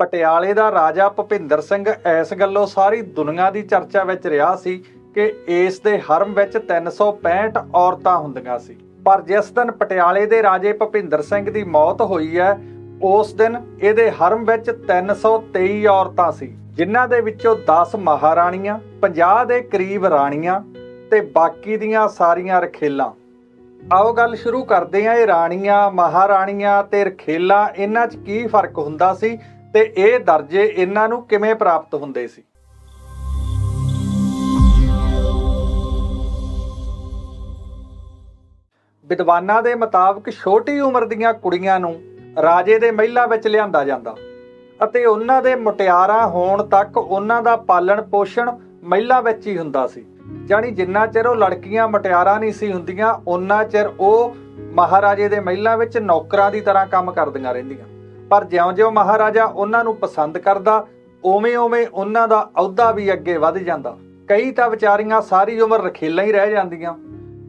ਪਟਿਆਲੇ ਦਾ ਰਾਜਾ ਭੁਪਿੰਦਰ ਸਿੰਘ ਇਸ ਗੱਲੋਂ ਸਾਰੀ ਦੁਨੀਆ ਦੀ ਚਰਚਾ ਵਿੱਚ ਰਿਹਾ ਸੀ ਕਿ ਇਸ ਦੇ ਹਰਮ ਵਿੱਚ 365 ਔਰਤਾਂ ਹੁੰਦੀਆਂ ਸੀ। ਪਰ ਜਿਸ ਦਿਨ ਪਟਿਆਲੇ ਦੇ ਰਾਜੇ ਭੁਪਿੰਦਰ ਸਿੰਘ ਦੀ ਮੌਤ ਹੋਈ ਹੈ, ਉਸ ਦਿਨ ਇਹਦੇ ਹਰਮ ਵਿੱਚ 323 ਔਰਤਾਂ ਸੀ, ਜਿਨ੍ਹਾਂ ਦੇ ਵਿੱਚੋਂ 10 ਮਹਾਰਾਣੀਆਂ 50 ਦੇ ਕਰੀਬ ਰਾਣੀਆਂ ਤੇ ਬਾਕੀ ਦੀਆਂ ਸਾਰੀਆਂ ਰਖੇਲਾਂ। ਆਓ ਗੱਲ ਸ਼ੁਰੂ ਕਰਦੇ ਹਾਂ, ਇਹ ਰਾਣੀਆਂ, ਮਹਾਰਾਣੀਆਂ ਤੇ ਰਖੇਲਾਂ, ਇਹਨਾਂ 'ਚ ਕੀ ਫ਼ਰਕ ਹੁੰਦਾ ਸੀ ਤੇ ਇਹ ਦਰਜੇ ਇਹਨਾਂ ਨੂੰ ਕਿਵੇਂ ਪ੍ਰਾਪਤ ਹੁੰਦੇ ਸੀ? ਵਿਦਵਾਨਾਂ ਦੇ ਮੁਤਾਬਕ ਛੋਟੀ ਉਮਰ ਦੀਆਂ ਕੁੜੀਆਂ ਨੂੰ ਰਾਜੇ ਦੇ ਮਹਿਲਾਂ ਵਿੱਚ ਲਿਆਂਦਾ ਜਾਂਦਾ ਅਤੇ ਉਹਨਾਂ ਦੇ ਮੁਟਿਆਰਾਂ ਹੋਣ ਤੱਕ ਉਹਨਾਂ ਦਾ ਪਾਲਣ ਪੋਸ਼ਣ ਮਹਿਲਾਂ ਵਿੱਚ ਹੀ ਹੁੰਦਾ ਸੀ। ਜਾਨੀ ਜਿੰਨਾ ਚਿਰ ਉਹ ਲੜਕੀਆਂ ਮੁਟਿਆਰਾਂ ਨਹੀਂ ਸੀ ਹੁੰਦੀਆਂ ਉਹਨਾਂ ਚਿਰ ਉਹ ਮਹਾਰਾਜੇ ਦੇ ਮਹਿਲਾਂ ਵਿੱਚ ਨੌਕਰਾਂ ਦੀ ਤਰ੍ਹਾਂ ਕੰਮ ਕਰਦੀਆਂ ਰਹਿੰਦੀਆਂ। ਪਰ ਜਿਉਂ-ਜਿਉਂ ਮਹਾਰਾਜਾ ਉਹਨਾਂ ਨੂੰ ਪਸੰਦ ਕਰਦਾ, ਉਵੇਂ ਉਵੇਂ ਉਹਨਾਂ ਦਾ ਅਹੁਦਾ ਵੀ ਅੱਗੇ ਵੱਧ ਜਾਂਦਾ। ਕਈ ਤਾਂ ਵਿਚਾਰੀਆਂ ਸਾਰੀ ਉਮਰ ਰਖੇਲਾਂ ਹੀ ਰਹਿ ਜਾਂਦੀਆਂ।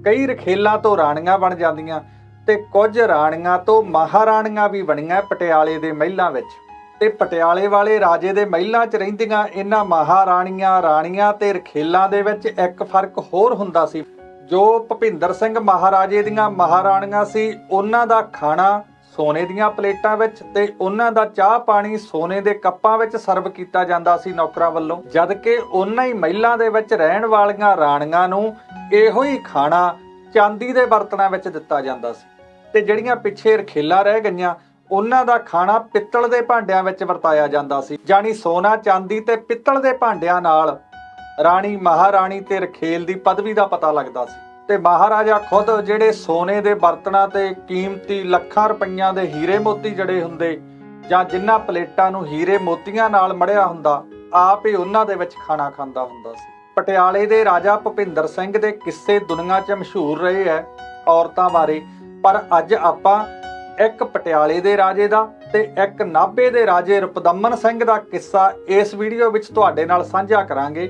ਕਈ ਰਖੇਲਾਂ ਤੋਂ ਰਾਣੀਆਂ ਬਣ ਜਾਂਦੀਆਂ ਤੇ ਕੁਝ ਰਾਣੀਆਂ ਤੋਂ ਮਹਾਰਾਣੀਆਂ ਵੀ ਬਣੀਆਂ ਪਟਿਆਲੇ ਦੇ ਮਹਿਲਾਂ ਵਿੱਚ। ਤੇ ਪਟਿਆਲੇ ਵਾਲੇ ਰਾਜੇ ਦੇ ਮਹਿਲਾਂ 'ਚ ਰਹਿੰਦੀਆਂ ਇਹਨਾਂ ਮਹਾਰਾਣੀਆਂ ਰਾਣੀਆਂ ਤੇ ਰਖੇਲਾਂ ਦੇ ਵਿੱਚ ਇੱਕ ਫ਼ਰਕ ਹੋਰ ਹੁੰਦਾ ਸੀ। ਜੋ ਭੁਪਿੰਦਰ ਸਿੰਘ ਮਹਾਰਾਜੇ ਦੀਆਂ ਮਹਾਰਾਣੀਆਂ ਸੀ, ਉਹਨਾਂ ਦਾ ਖਾਣਾ ਸੋਨੇ ਦੀਆਂ ਪਲੇਟਾਂ ਵਿੱਚ ਤੇ ਉਹਨਾਂ ਦਾ ਚਾਹ ਪਾਣੀ ਸੋਨੇ ਦੇ ਕੱਪਾਂ ਵਿੱਚ ਸਰਵ ਕੀਤਾ ਜਾਂਦਾ ਸੀ ਨੌਕਰਾਂ ਵੱਲੋਂ। ਜਦ ਕਿ ਉਹਨਾਂ ਹੀ ਮਹਿਲਾਂ ਦੇ ਵਿੱਚ ਰਹਿਣ ਵਾਲੀਆਂ ਰਾਣੀਆਂ ਨੂੰ ਇਹੋ ਹੀ ਖਾਣਾ ਚਾਂਦੀ ਦੇ ਬਰਤਨਾਂ ਵਿੱਚ ਦਿੱਤਾ ਜਾਂਦਾ ਸੀ। ਤੇ ਜਿਹੜੀਆਂ ਪਿੱਛੇ ਰਖੇਲਾ ਰਹਿ ਗਈਆਂ, ਉਹਨਾਂ ਦਾ ਖਾਣਾ ਪਿੱਤਲ ਦੇ ਭਾਂਡਿਆਂ ਵਿੱਚ ਵਰਤਾਇਆ ਜਾਂਦਾ ਸੀ। ਜਾਨੀ ਸੋਨਾ, ਚਾਂਦੀ ਤੇ ਪਿੱਤਲ ਦੇ ਭਾਂਡਿਆਂ ਨਾਲ ਰਾਣੀ, ਮਹਾਰਾਣੀ ਤੇ ਰਖੇਲ ਦੀ ਪਦਵੀ ਦਾ ਪਤਾ ਲੱਗਦਾ ਸੀ। ਤੇ ਮਹਾਰਾਜਾ ਖੁਦ, ਜਿਹੜੇ ਸੋਨੇ ਦੇ ਬਰਤਨਾਂ ਤੇ ਕੀਮਤੀ ਲੱਖਾਂ ਰੁਪਈਆਂ ਦੇ ਹੀਰੇ ਮੋਤੀ ਜੜੇ ਹੁੰਦੇ, ਜਾਂ ਜਿਨ੍ਹਾਂ ਪਲੇਟਾਂ ਨੂੰ ਹੀਰੇ ਮੋਤੀਆਂ ਨਾਲ ਮੜਿਆ ਹੁੰਦਾ, ਆਪ ਹੀ ਉਹਨਾਂ ਦੇ ਵਿੱਚ ਖਾਣਾ ਖਾਂਦਾ ਹੁੰਦਾ ਸੀ। ਪਟਿਆਲੇ ਦੇ ਰਾਜਾ ਭੁਪਿੰਦਰ ਸਿੰਘ ਦੇ ਕਿੱਸੇ ਦੁਨੀਆ 'ਚ ਮਸ਼ਹੂਰ ਰਹੇ ਹੈ ਔਰਤਾਂ ਬਾਰੇ, ਪਰ ਅੱਜ ਆਪਾਂ ਇੱਕ ਪਟਿਆਲੇ ਦੇ ਰਾਜੇ ਦਾ ਤੇ ਇੱਕ ਨਾਭੇ ਦੇ ਰਾਜੇ ਰੁਪਦਮਨ ਸਿੰਘ ਦਾ ਕਿੱਸਾ ਇਸ ਵੀਡੀਓ ਵਿੱਚ ਤੁਹਾਡੇ ਨਾਲ ਸਾਂਝਾ ਕਰਾਂਗੇ।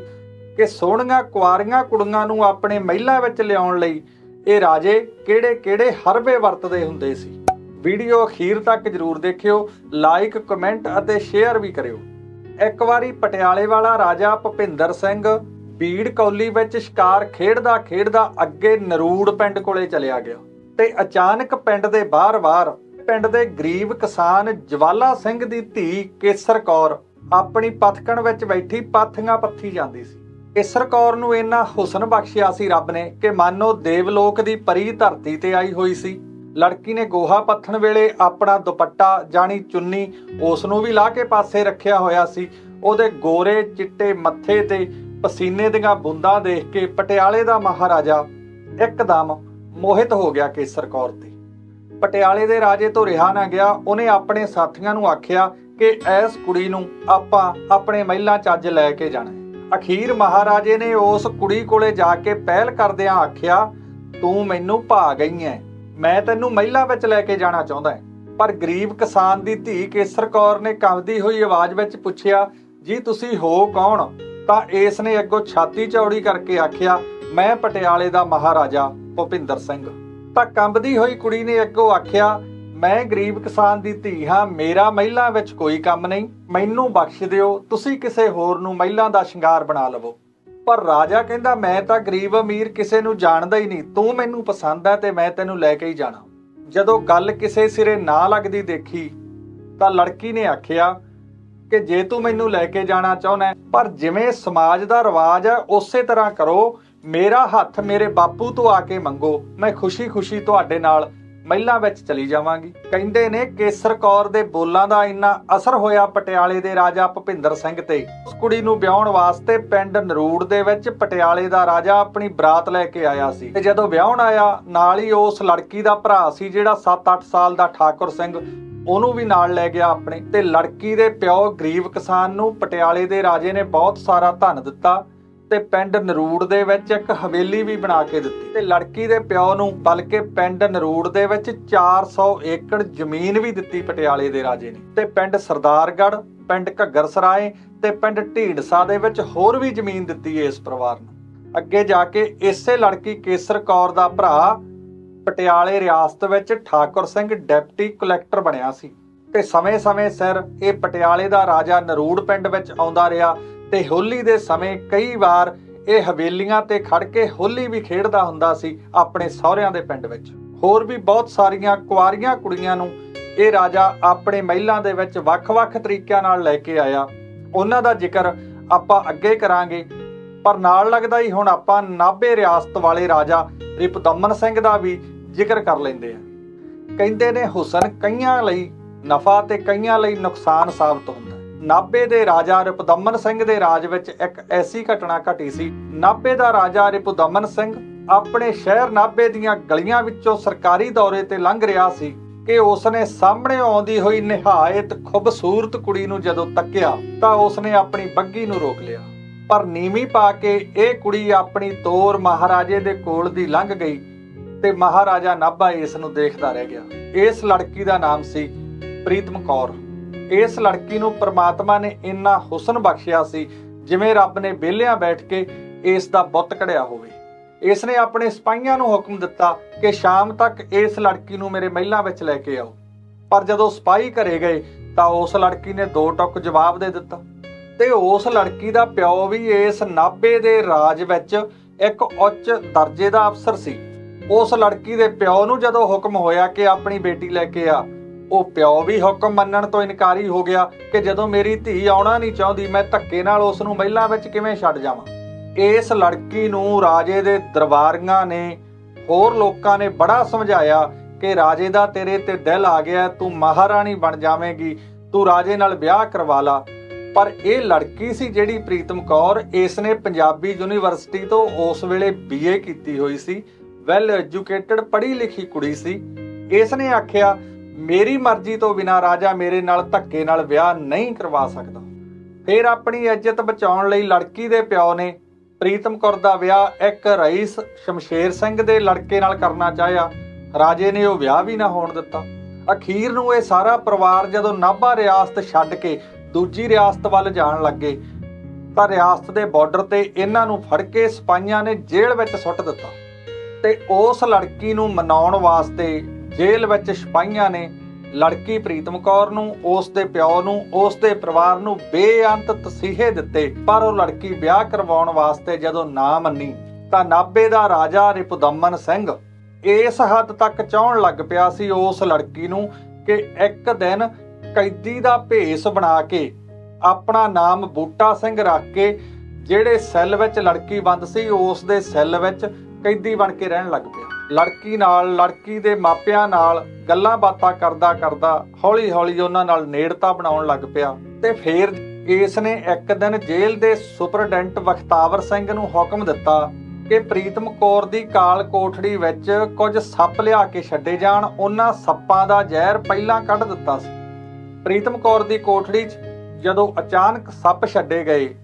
ਕਿ ਸੋਹਣੀਆਂ ਕੁਆਰੀਆਂ ਕੁੜੀਆਂ ਨੂੰ ਆਪਣੇ ਮਹਿਲਾਂ ਵਿੱਚ ਲਿਆਉਣ ਲਈ ਇਹ ਰਾਜੇ ਕਿਹੜੇ-ਕਿਹੜੇ ਹਰਬੇ ਵਰਤਦੇ ਹੁੰਦੇ ਸੀ। ਵੀਡੀਓ ਅਖੀਰ ਤੱਕ ਜਰੂਰ ਦੇਖਿਓ ਲਾਈਕ ਕਮੈਂਟ ਅਤੇ ਸ਼ੇਅਰ ਵੀ ਕਰਿਓ। ਇੱਕ ਵਾਰੀ ਪਟਿਆਲੇ ਵਾਲਾ ਰਾਜਾ ਭੁਪਿੰਦਰ ਸਿੰਘ ਬੀੜ ਕੌਲੀ ਵਿੱਚ ਸ਼ਿਕਾਰ ਖੇਡਦਾ ਖੇਡਦਾ ਅੱਗੇ ਨਰੂੜ ਪਿੰਡ ਕੋਲੇ ਚਲਿਆ ਗਿਆ ਤੇ ਅਚਾਨਕ ਪਿੰਡ ਦੇ ਬਾਹਰ-ਬਾਹਰ ਪਿੰਡ ਦੇ ਗਰੀਬ ਕਿਸਾਨ ਜਵਾਲਾ ਸਿੰਘ ਦੀ ਧੀ ਕੇਸਰ ਕੌਰ ਆਪਣੀ ਪਥਕਣ ਵਿੱਚ ਬੈਠੀ ਪਾਥੀਆਂ ਪੱਥੀ ਜਾਂਦੀ ਸੀ। ਕੇਸਰ ਕੌਰ ਨੂੰ ਇੰਨਾ ਹੁਸਨ ਬਖਸ਼ਿਆ ਸੀ ਰੱਬ ਨੇ ਕਿ ਮਾਨੋ ਦੇਵਲੋਕ ਦੀ ਪਰੀ ਧਰਤੀ ਤੇ ਆਈ ਹੋਈ ਸੀ। ਲੜਕੀ ਨੇ ਗੋਹਾ ਪੱਥਣ ਵੇਲੇ ਆਪਣਾ ਦੁਪੱਟਾ ਜਾਨੀ ਚੁੰਨੀ ਉਸ ਨੂੰ ਵੀ ਲਾ ਕੇ ਪਾਸੇ ਰੱਖਿਆ ਹੋਇਆ ਸੀ। ਉਹਦੇ ਗੋਰੇ ਚਿੱਟੇ ਮੱਥੇ ਤੇ ਪਸੀਨੇ ਦੀਆਂ ਬੂੰਦਾਂ ਦੇਖ ਕੇ ਪਟਿਆਲੇ ਦਾ ਮਹਾਰਾਜਾ ਇੱਕਦਮ ਮੋਹਿਤ ਹੋ ਗਿਆ ਕੇਸਰ ਕੌਰ ਤੇ। ਪਟਿਆਲੇ ਦੇ ਰਾਜੇ ਤੋਂ ਰਿਹਾ ਨਾ ਗਿਆ, ਉਹਨੇ ਆਪਣੇ ਸਾਥੀਆਂ ਨੂੰ ਆਖਿਆ ਕਿ ਇਸ ਕੁੜੀ ਨੂੰ ਆਪਾਂ ਆਪਣੇ ਮਹਿਲਾਂ 'ਚ ਅੱਜ ਲੈ ਕੇ ਜਾਣਾ ਅਖੀਰ ਮਹਾਰਾਜੇ ਨੇ ਉਸ ਕੁੜੀ ਕੋਲੇ ਜਾ ਕੇ ਪਹਿਲ ਕਰਦਿਆਂ ਆਖਿਆ, ਤੂੰ ਮੈਨੂੰ ਭਾ ਗਈ ਐ ਮੈਂ ਤੈਨੂੰ ਮਹਿਲਾਂ ਵਿੱਚ ਲੈ ਕੇ ਜਾਣਾ ਚਾਹੁੰਦਾ ਹਾਂ। ਪਰ ਗਰੀਬ ਕਿਸਾਨ ਦੀ ਧੀ ਕੇਸਰ ਕੌਰ ਨੇ ਕੰਬਦੀ ਹੋਈ ਆਵਾਜ਼ ਵਿੱਚ ਪੁੱਛਿਆ, ਜੀ ਤੁਸੀਂ ਹੋ ਕੌਣ? ਤਾਂ ਇਸ ਨੇ ਅੱਗੋਂ ਛਾਤੀ ਚੌੜੀ ਕਰਕੇ ਆਖਿਆ, ਮੈਂ ਪਟਿਆਲੇ ਦਾ ਮਹਾਰਾਜਾ ਭੁਪਿੰਦਰ ਸਿੰਘ। ਤਾਂ ਕੰਬਦੀ ਹੋਈ ਕੁੜੀ ਨੇ ਅੱਗੋਂ ਆਖਿਆ ਮੈਂ ਗਰੀਬ ਕਿਸਾਨ ਦੀ ਧੀ ਹਾਂ, ਮੇਰਾ ਮਹਿਲਾ ਵਿੱਚ ਕੋਈ ਕੰਮ ਨਹੀਂ। ਮੈਨੂੰ ਬਖਸ਼ ਦਿਓ, ਤੁਸੀਂ ਕਿਸੇ ਹੋਰ ਨੂੰ ਮਹਿਲਾਂ ਦਾ ਸ਼ਿੰਗਾਰ ਬਣਾ ਲਵੋ। ਪਰ ਰਾਜਾ ਕਹਿੰਦਾ, ਮੈਂ ਤਾਂ ਗਰੀਬ ਅਮੀਰ ਕਿਸੇ ਨੂੰ ਜਾਣਦਾ ਹੀ ਨਹੀਂ। ਤੂੰ ਮੈਨੂੰ ਪਸੰਦ ਹੈ ਤੇ ਮੈਂ ਤੈਨੂੰ ਲੈ ਕੇ ਹੀ ਜਾਣਾ। ਜਦੋਂ ਗੱਲ ਕਿਸੇ ਸਿਰੇ ਨਾ ਲੱਗਦੀ ਦੇਖੀ, ਤਾਂ ਲੜਕੀ ਨੇ ਆਖਿਆ ਕਿ ਜੇ ਤੂੰ ਮੈਨੂੰ ਲੈ ਕੇ ਜਾਣਾ ਚਾਹੁੰਦਾ ਪਰ ਜਿਵੇਂ ਸਮਾਜ ਦਾ ਰਿਵਾਜ ਹੈ, ਉਸੇ ਤਰ੍ਹਾਂ ਕਰੋ। ਮੇਰਾ ਹੱਥ ਮੇਰੇ ਬਾਪੂ ਤੋਂ ਆ ਕੇ ਮੰਗੋ। ਮੈਂ ਖੁਸ਼ੀ-ਖੁਸ਼ੀ ਤੁਹਾਡੇ ਨਾਲ ਮਹਿਲਾਂ ਵਿੱਚ ਚਲੀ ਜਾਵਾਂਗੀ। ਕਹਿੰਦੇ ਨੇ ਕੇਸਰ ਕੌਰ ਦੇ ਬੋਲਾਂ ਦਾ ਇੰਨਾ ਅਸਰ ਹੋਇਆ ਪਟਿਆਲੇ ਦੇ ਰਾਜਾ ਭੁਪਿੰਦਰ ਸਿੰਘ ਤੇ। ਉਸ ਕੁੜੀ ਨੂੰ ਵਿਆਹਣ ਵਾਸਤੇ ਪਿੰਡ ਨਰੂੜ ਦੇ ਵਿੱਚ ਪਟਿਆਲੇ ਦਾ ਰਾਜਾ ਆਪਣੀ ਬਰਾਤ ਲੈ ਕੇ ਆਇਆ ਸੀ। ਤੇ ਜਦੋਂ ਵਿਆਹਣ ਆਇਆ, ਨਾਲ ਹੀ ਉਸ ਲੜਕੀ ਦਾ ਭਰਾ ਸੀ ਜਿਹੜਾ 7-8 ਸਾਲ ਦਾ ਠਾਕੁਰ ਸਿੰਘ, ਉਹਨੂੰ ਵੀ ਨਾਲ ਲੈ ਗਿਆ ਆਪਣੇ। ਤੇ ਲੜਕੀ ਦੇ ਪਿਓ ਗਰੀਬ ਕਿਸਾਨ ਨੂੰ ਪਟਿਆਲੇ ਦੇ ਰਾਜੇ ਨੇ ਬਹੁਤ ਸਾਰਾ ਧਨ ਦਿੱਤਾ। ਤੇ ਪਿੰਡ ਨਰੂੜ ਦੇ ਵਿੱਚ ਇੱਕ ਹਵੇਲੀ ਵੀ ਬਣਾ ਕੇ ਦਿੱਤੀ। ਤੇ ਲੜਕੀ ਦੇ ਪਿਓ ਨੂੰ ਬਲਕਿ ਪਿੰਡ ਨਰੂੜ ਦੇ ਵਿੱਚ 400 ਏਕੜ ਜ਼ਮੀਨ ਵੀ ਦਿੱਤੀ ਪਟਿਆਲੇ ਦੇ ਰਾਜੇ ਨੇ। ਤੇ ਪਿੰਡ ਸਰਦਾਰਗੜ੍ਹ, ਪਿੰਡ ਘੱਗਰ ਸਰਾਏ ਤੇ ਪਿੰਡ ਢੀਂਡਸਾ ਦੇ ਵਿੱਚ ਹੋਰ ਵੀ ਜ਼ਮੀਨ ਦਿੱਤੀ ਇਸ ਪਰਿਵਾਰ ਨੂੰ। ਅੱਗੇ ਜਾ ਕੇ ਇਸੇ ਲੜਕੀ ਕੇਸਰ ਕੌਰ ਦਾ ਭਰਾ ਪਟਿਆਲੇ ਰਿਆਸਤ ਵਿੱਚ ਠਾਕੁਰ ਸਿੰਘ ਡਿਪਟੀ ਕਲੈਕਟਰ ਬਣਿਆ ਸੀ। ਤੇ ਤੇ ਸਮੇਂ-ਸਮੇਂ ਸਿਰ ਇਹ ਪਟਿਆਲੇ ਦਾ ਰਾਜਾ ਨਰੂੜ ਪਿੰਡ ਵਿੱਚ ਆਉਂਦਾ ਰਿਹਾ ਤੇ ਹੋਲੀ ਦੇ ਸਮੇਂ ਕਈ ਵਾਰ ਇਹ ਹਵੇਲੀਆਂ ਤੇ ਖੜ ਕੇ ਹੋਲੀ ਵੀ ਖੇਡਦਾ ਹੁੰਦਾ ਸੀ ਆਪਣੇ ਸਹੁਰਿਆਂ ਦੇ ਪਿੰਡ ਵਿੱਚ। ਹੋਰ ਵੀ ਬਹੁਤ ਸਾਰੀਆਂ ਕੁਆਰੀਆਂ ਕੁੜੀਆਂ ਨੂੰ ਇਹ ਰਾਜਾ ਆਪਣੇ ਮਹਿਲਾਂ ਦੇ ਵਿੱਚ ਵੱਖ-ਵੱਖ ਤਰੀਕਿਆਂ ਨਾਲ ਲੈ ਕੇ ਆਇਆ। ਉਹਨਾਂ ਦਾ ਜ਼ਿਕਰ ਆਪਾਂ ਅੱਗੇ ਕਰਾਂਗੇ, ਪਰ ਨਾਲ ਲੱਗਦਾ ਹੀ ਹੁਣ ਆਪਾਂ ਨਾਭੇ ਰਿਆਸਤ ਵਾਲੇ ਰਾਜਾ ਰਿਪਦਮਨ ਸਿੰਘ ਦਾ ਵੀ ਜ਼ਿਕਰ ਕਰ ਲੈਂਦੇ ਆ। ਕਹਿੰਦੇ ਨੇ ਹੁਸਨ ਕਈਆਂ ਲਈ ਨਫਾ ਤੇ ਕਈਆਂ ਲਈ ਨੁਕਸਾਨ ਸਾਬਤ ਹੁੰਦਾ। ਨਾਭੇ ਦੇ ਰਾਜਾ ਰਿਪਦਮਨ ਸਿੰਘ ਦੇ ਰਾਜ ਵਿੱਚ ਇੱਕ ਐਸੀ ਘਟਨਾ ਘਟੀ ਸੀ। ਨਾਭੇ ਦਾ ਰਾਜਾ ਰਿਪਦਮਨ ਸਿੰਘ ਆਪਣੇ ਸ਼ਹਿਰ ਨਾਭੇ ਦੀਆਂ ਗਲੀਆਂ ਵਿੱਚੋਂ ਸਰਕਾਰੀ ਦੌਰੇ ਤੇ ਲੰਘ ਰਿਹਾ ਸੀ ਕਿ ਉਸਨੇ ਸਾਹਮਣੇ ਆਉਂਦੀ ਹੋਈ ਨਿਹਾਇਤ ਖੂਬਸੂਰਤ ਕੁੜੀ ਨੂੰ ਜਦੋਂ ਤੱਕਿਆ ਤਾਂ ਉਸਨੇ ਆਪਣੀ ਬੱਗੀ ਨੂੰ ਰੋਕ ਲਿਆ। ਪਰ ਨੀਵੀਂ ਪਾ ਕੇ ਇਹ ਕੁੜੀ ਆਪਣੀ ਤੋਰ ਮਹਾਰਾਜੇ ਦੇ ਕੋਲ ਦੀ ਲੰਘ ਗਈ ਤੇ ਮਹਾਰਾਜਾ ਨਾਭਾ ਇਸ ਨੂੰ ਦੇਖਦਾ ਰਹਿ ਗਿਆ। ਇਸ ਲੜਕੀ ਦਾ ਨਾਮ ਸੀ ਪ੍ਰੀਤਮ ਕੌਰ। ਇਸ ਲੜਕੀ ਨੂੰ ਪ੍ਰਮਾਤਮਾ ਨੇ ਇੰਨਾ ਹੁਸਨ ਬਖਸ਼ਿਆ ਸੀ, ਜਿਵੇਂ ਰੱਬ ਨੇ ਵਿਹਲਿਆਂ ਬੈਠ ਕੇ ਇਸ ਦਾ ਬੁੱਤ ਕਢਿਆ ਹੋਵੇ। ਇਸ ਨੇ ਆਪਣੇ ਸਿਪਾਹੀਆਂ ਨੂੰ ਹੁਕਮ ਦਿੱਤਾ ਕਿ ਸ਼ਾਮ ਤੱਕ ਇਸ ਲੜਕੀ ਨੂੰ ਮੇਰੇ ਮਹਿਲਾਂ ਵਿੱਚ ਲੈ ਕੇ ਆਓ। ਪਰ ਜਦੋਂ ਸਿਪਾਹੀ ਘਰੇ ਗਏ, ਤਾਂ ਉਸ ਲੜਕੀ ਨੇ ਦੋ ਟੁਕ ਜਵਾਬ ਦੇ ਦਿੱਤਾ। ਤੇ ਉਸ ਲੜਕੀ ਦਾ ਪਿਓ ਵੀ ਇਸ ਨਾਭੇ ਦੇ ਰਾਜ ਵਿੱਚ ਇੱਕ ਉੱਚ ਦਰਜੇ ਦਾ ਅਫਸਰ ਸੀ। ਉਸ ਲੜਕੀ ਦੇ ਪਿਓ ਨੂੰ ਜਦੋਂ ਹੁਕਮ ਹੋਇਆ ਕਿ ਆਪਣੀ ਬੇਟੀ ਲੈ ਕੇ ਆ ਉਹ ਪਿਓ ਵੀ ਹੁਕਮ ਮੰਨਣ ਤੋਂ ਇਨਕਾਰੀ ਹੋ ਗਿਆ ਕਿ ਜਦੋਂ ਮੇਰੀ ਧੀ ਆਉਣਾ ਨਹੀਂ ਚਾਹੁੰਦੀ, ਮੈਂ ਧੱਕੇ ਨਾਲ ਉਸ ਨੂੰ ਮਹਿਲਾਂ ਵਿੱਚ ਕਿਵੇਂ ਛੱਡ ਜਾਵਾਂ? ਇਸ ਲੜਕੀ ਨੂੰ ਰਾਜੇ ਦੇ ਦਰਬਾਰੀਆਂ ਨੇ ਹੋਰ ਲੋਕਾਂ ਨੇ ਬੜਾ ਸਮਝਾਇਆ ਕਿ ਰਾਜੇ ਦਾ ਤੇਰੇ ਤੇ ਦਿਲ ਆ ਗਿਆ, ਤੂੰ ਮਹਾਰਾਣੀ ਬਣ ਜਾਵੇਂਗੀ, ਤੂੰ ਰਾਜੇ ਨਾਲ ਵਿਆਹ ਕਰਵਾ ਲਾ। ਪਰ ਇਹ ਲੜਕੀ ਸੀ ਜਿਹੜੀ ਪ੍ਰੀਤਮ ਕੌਰ ਇਸ ਨੇ ਪੰਜਾਬੀ ਯੂਨੀਵਰਸਿਟੀ ਤੋਂ ਉਸ ਵੇਲੇ ਬੀਏ ਕੀਤੀ ਹੋਈ ਸੀ ਵੈਲ ਐਜੂਕੇਟਡ ਪੜ੍ਹੀ ਲਿਖੀ ਕੁੜੀ ਸੀ। ਇਸ ਨੇ ਆਖਿਆ ਮੇਰੀ ਮਰਜ਼ੀ ਤੋਂ ਬਿਨਾ ਰਾਜਾ ਮੇਰੇ ਨਾਲ ਧੱਕੇ ਨਾਲ ਵਿਆਹ ਨਹੀਂ ਕਰਵਾ ਸਕਦਾ। ਫਿਰ ਆਪਣੀ ਇੱਜ਼ਤ ਬਚਾਉਣ ਲਈ ਲੜਕੀ ਦੇ ਪਿਓ ਨੇ ਪ੍ਰੀਤਮ ਕੌਰ ਦਾ ਵਿਆਹ ਇੱਕ ਰਈਸ ਸ਼ਮਸ਼ੇਰ ਸਿੰਘ ਦੇ ਲੜਕੇ ਨਾਲ ਕਰਨਾ ਚਾਹਿਆ। ਰਾਜੇ ਨੇ ਉਹ ਵਿਆਹ ਵੀ ਨਾ ਹੋਣ ਦਿੱਤਾ। ਅਖੀਰ ਨੂੰ ਇਹ ਸਾਰਾ ਪਰਿਵਾਰ ਜਦੋਂ ਨਾਭਾ ਰਿਆਸਤ ਛੱਡ ਕੇ ਦੂਜੀ ਰਿਆਸਤ ਵੱਲ ਜਾਣ ਲੱਗੇ, ਤਾਂ ਰਿਆਸਤ ਦੇ ਬਾਰਡਰ ਤੇ ਇਹਨਾਂ ਨੂੰ ਫੜ ਕੇ ਸਿਪਾਹੀਆਂ ਨੇ ਜੇਲ੍ਹ ਵਿੱਚ ਸੁੱਟ ਦਿੱਤਾ ਤੇ ਉਸ ਲੜਕੀ ਨੂੰ ਮਨਾਉਣ ਵਾਸਤੇ ਜੇਲ੍ਹ ਵਿੱਚ ਸਿਪਾਹੀਆਂ ਨੇ ਲੜਕੀ ਪ੍ਰੀਤਮ ਕੌਰ ਨੂੰ, ਉਸ ਦੇ ਪਿਓ ਨੂੰ, ਉਸ ਦੇ ਪਰਿਵਾਰ ਨੂੰ ਬੇਅੰਤ ਤਸੀਹੇ ਦਿੱਤੇ, ਪਰ ਉਹ ਲੜਕੀ ਵਿਆਹ ਕਰਵਾਉਣ ਵਾਸਤੇ ਜਦੋਂ ਨਾ ਮੰਨੀ, ਤਾਂ ਨਾਭੇ ਦਾ ਰਾਜਾ ਰਿਪੁਦਮਨ ਸਿੰਘ ਇਸ ਹੱਦ ਤੱਕ ਚਾਹਣ ਲੱਗ ਪਿਆ ਸੀ ਉਸ ਲੜਕੀ ਨੂੰ ਕਿ ਇੱਕ ਦਿਨ ਕੈਦੀ ਦਾ ਭੇਸ ਬਣਾ ਕੇ, ਆਪਣਾ ਨਾਮ ਬੂਟਾ ਸਿੰਘ ਰੱਖ ਕੇ, ਜਿਹੜੇ ਸੈੱਲ ਵਿੱਚ ਲੜਕੀ ਬੰਦ ਸੀ, ਉਸ ਦੇ ਸੈੱਲ ਵਿੱਚ ਕੈਦੀ ਬਣ ਕੇ ਰਹਿਣ ਲੱਗ ਪਿਆ। ਲੜਕੀ ਨਾਲ, ਲੜਕੀ ਦੇ ਮਾਪਿਆਂ ਨਾਲ ਗੱਲਾਂ ਬਾਤਾਂ ਕਰਦਾ ਕਰਦਾ ਹੌਲੀ-ਹੌਲੀ ਉਹਨਾਂ ਨਾਲ ਨੇੜਤਾ ਬਣਾਉਣ ਲੱਗ ਪਿਆ ਤੇ ਫੇਰ ਇਸ ਨੇ ਇੱਕ ਦਿਨ ਜੇਲ੍ਹ ਦੇ ਸੁਪਰਡੈਂਟ ਵਖਤਾਵਰ ਸਿੰਘ ਨੂੰ ਹੁਕਮ ਦਿੱਤਾ ਕਿ ਪ੍ਰੀਤਮ ਕੌਰ ਦੀ ਕਾਲ ਕੋਠੜੀ ਵਿੱਚ ਕੁਝ ਸੱਪ ਲਿਆ ਕੇ ਛੱਡੇ ਜਾਣ। ਉਹਨਾਂ ਸੱਪਾਂ ਦਾ ਜ਼ਹਿਰ ਪਹਿਲਾਂ ਕੱਢ ਦਿੱਤਾ ਸੀ। ਪ੍ਰੀਤਮ ਕੌਰ ਦੀ ਕੋਠੜੀ 'ਚ ਜਦੋਂ ਅਚਾਨਕ ਸੱਪ ਛੱਡੇ ਗਏ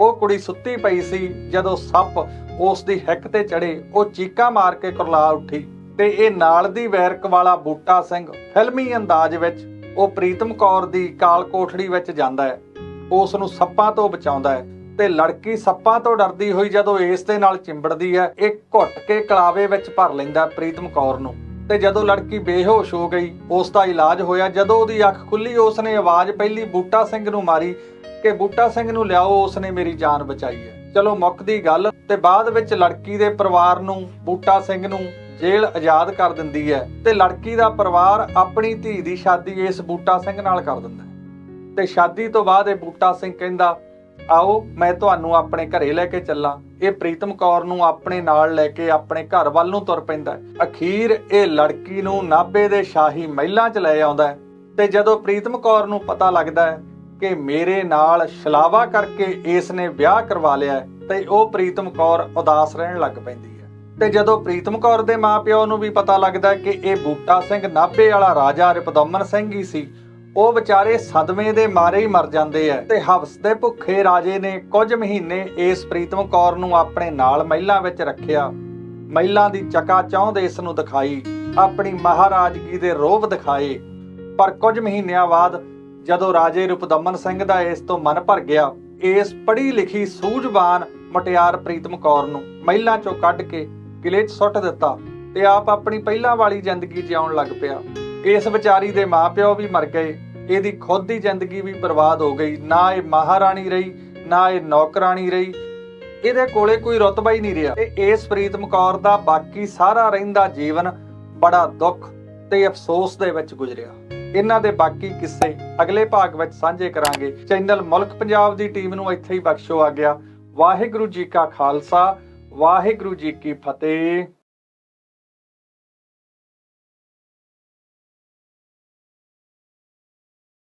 ਉਹ ਕੁੜੀ ਸੁੱਤੀ ਪਈ ਸੀ ਜਦੋਂ ਸੱਪ ਉਸ ਦੀ ਹਿੱਕ ਤੇ ਚੜੇ ਉਹ ਚੀਕਾਂ ਮਾਰ ਕੇ ਕੁਰਲਾ ਉੱਠੀ ਤੇ ਇਹ ਨਾਲ ਦੀ ਵੈਰਕ ਵਾਲਾ ਬੂਟਾ ਸਿੰਘ ਫਿਲਮੀ ਅੰਦਾਜ਼ ਵਿੱਚ ਉਹ ਪ੍ਰੀਤਮ ਕੌਰ ਦੀ ਕਾਲ ਕੋਠੜੀ ਵਿੱਚ ਜਾਂਦਾ ਹੈ। ਉਸ ਨੂੰ ਸੱਪਾਂ ਤੋਂ ਬਚਾਉਂਦਾ ਹੈ ਤੇ ਲੜਕੀ ਸੱਪਾਂ ਤੋਂ ਡਰਦੀ ਹੋਈ ਜਦੋਂ ਇਸ ਦੇ ਨਾਲ ਚਿੰਬੜਦੀ ਹੈ, ਇਹ ਘੁੱਟ ਕੇ ਕਲਾਵੇ ਵਿੱਚ ਭਰ ਲੈਂਦਾ ਪ੍ਰੀਤਮ ਕੌਰ ਨੂੰ। ਤੇ ਜਦੋਂ ਲੜਕੀ ਬੇਹੋਸ਼ ਹੋ ਗਈ ਉਸ ਦਾ ਇਲਾਜ ਹੋਇਆ, ਜਦੋਂ ਉਹਦੀ ਅੱਖ ਖੁੱਲੀ ਉਸ ਨੇ ਆਵਾਜ਼ ਪਹਿਲੀ ਬੂਟਾ ਸਿੰਘ ਨੂੰ ਮਾਰੀ ਕਿ ਬੂਟਾ ਸਿੰਘ ਨੂੰ ਲਿਆਓ ਉਸ ਨੇ ਮੇਰੀ ਜਾਨ ਬਚਾਈ ਹੈ। ਚਲੋ ਮੁੱਕਦੀ ਗੱਲ, ਤੇ ਬਾਅਦ ਵਿੱਚ ਲੜਕੀ ਦੇ ਪਰਿਵਾਰ ਨੂੰ, ਬੂਟਾ ਸਿੰਘ ਨੂੰ ਜੇਲ੍ਹ ਆਜ਼ਾਦ ਕਰ ਦਿੰਦੀ ਹੈ ਤੇ ਲੜਕੀ ਦਾ ਪਰਿਵਾਰ ਆਪਣੀ ਧੀ ਦੀ ਸ਼ਾਦੀ ਇਸ ਬੂਟਾ ਸਿੰਘ ਨਾਲ ਕਰ ਦਿੰਦਾ ਤੇ ਸ਼ਾਦੀ ਤੋਂ ਬਾਅਦ ਇਹ ਬੂਟਾ ਸਿੰਘ ਕਹਿੰਦਾ, ਆਓ, ਮੈਂ ਤੁਹਾਨੂੰ ਆਪਣੇ ਘਰੇ ਲੈ ਕੇ ਚੱਲਾਂ। ਇਹ ਪ੍ਰੀਤਮ ਕੌਰ ਨੂੰ ਆਪਣੇ ਨਾਲ ਲੈ ਕੇ ਆਪਣੇ ਘਰ ਵੱਲ ਨੂੰ ਤੁਰ ਪੈਂਦਾ ਅਖੀਰ ਇਹ ਲੜਕੀ ਨੂੰ ਨਾਭੇ ਦੇ ਸ਼ਾਹੀ ਮਹਿਲਾਂ 'ਚ ਲੈ ਆਉਂਦਾ ਹੈ। ਤੇ ਜਦੋਂ ਪ੍ਰੀਤਮ ਕੌਰ ਨੂੰ ਪਤਾ ਲੱਗਦਾ ਹੈ ਕਿ ਮੇਰੇ ਨਾਲ ਛਲਾਵਾ ਕਰਕੇ ਇਸ ਨੇ ਵਿਆਹ ਕਰਵਾ ਲਿਆ ਤੇ ਉਹ ਪ੍ਰੀਤਮ ਕੌਰ ਉਦਾਸ ਰਹਿਣ ਲੱਗ ਪੈਂਦੀ ਹੈ। ਤੇ ਜਦੋਂ ਪ੍ਰੀਤਮ ਕੌਰ ਦੇ ਮਾਪਿਓ ਨੂੰ ਵੀ ਪਤਾ ਲੱਗਦਾ ਕਿ ਇਹ ਬੂਟਾ ਸਿੰਘ ਨਾਭੇ ਵਾਲਾ ਰਾਜਾ ਰਿਪਦਮਨ ਸਿੰਘ ਹੀ ਸੀ, ਉਹ ਵਿਚਾਰੇ ਸਦਮੇ ਦੇ ਮਾਰੇ ਹੀ ਮਰ ਜਾਂਦੇ ਐ ਤੇ ਹਵਸ ਦੇ ਭੁੱਖੇ ਰਾਜੇ ਨੇ ਕੁਝ ਮਹੀਨੇ ਇਸ ਪ੍ਰੀਤਮ ਕੌਰ ਨੂੰ ਆਪਣੇ ਨਾਲ ਮਹਿਲਾਂ ਵਿੱਚ ਰੱਖਿਆ। ਮਹਿਲਾਂ ਦੀ ਚਕਾ ਚਾਹੁੰਦ ਇਸ ਨੂੰ ਦਿਖਾਈ, ਆਪਣੀ ਮਹਾਰਾਜਗੀ ਦੇ ਰੋਬ ਦਿਖਾਏ। ਪਰ ਕੁਝ ਮਹੀਨਿਆਂ ਬਾਅਦ ਜਦੋਂ ਰਾਜੇ ਰੁਪਦਮਨ ਸਿੰਘ ਦਾ ਇਸ ਤੋਂ ਮਨ ਭਰ ਗਿਆ, ਇਸ ਪੜ੍ਹੀ ਲਿਖੀ ਸੂਝਵਾਨ ਮਟਿਆਰ ਪ੍ਰੀਤਮ ਕੌਰ ਨੂੰ ਮਹਿਲਾਂ ਚੋਂ ਕੱਢ ਕੇ ਕਿਲੇ 'ਚ ਸੁੱਟ ਦਿੱਤਾ ਤੇ ਆਪ ਆਪਣੀ ਪਹਿਲਾਂ ਵਾਲੀ ਜ਼ਿੰਦਗੀ ਜਿਉਣ ਲੱਗ ਪਿਆ। ਇਸ ਵਿਚਾਰੀ ਦੇ ਮਾਪਿਓ ਵੀ ਮਰ ਗਏ, ਇਹਦੀ ਖੁਦ ਦੀ ਜ਼ਿੰਦਗੀ ਵੀ ਬਰਬਾਦ ਹੋ ਗਈ। ਨਾ ਇਹ ਮਹਾਰਾਣੀ ਰਹੀ, ਨਾ ਇਹ ਨੌਕਰਾਣੀ ਰਹੀ। ਇਹਦੇ ਕੋਲੇ ਕੋਈ ਰੁਤਬਾ ਹੀ ਨਹੀਂ ਰਿਹਾ ਤੇ ਇਸ ਪ੍ਰੀਤਮ ਕੌਰ ਦਾ ਬਾਕੀ ਸਾਰਾ ਰਹਿੰਦਾ ਜੀਵਨ ਬੜਾ ਦੁੱਖ ਤੇ ਅਫਸੋਸ ਦੇ ਵਿੱਚ ਗੁਜ਼ਰਿਆ। ਇਹਨਾਂ ਦੇ ਬਾਕੀ ਕਿੱਸੇ ਅਗਲੇ ਭਾਗ ਵਿੱਚ ਸਾਂਝੇ ਕਰਾਂਗੇ। ਚੈਨਲ ਮੁਲਕ ਪੰਜਾਬ ਦੀ ਟੀਮ ਨੂੰ ਇੱਥੇ ਹੀ ਬਖਸ਼ੋ ਆ ਗਿਆ। ਵਾਹਿਗੁਰੂ ਜੀ ਕਾ ਖਾਲਸਾ, ਵਾਹਿਗੁਰੂ ਜੀ ਕੀ ਫਤਿਹ।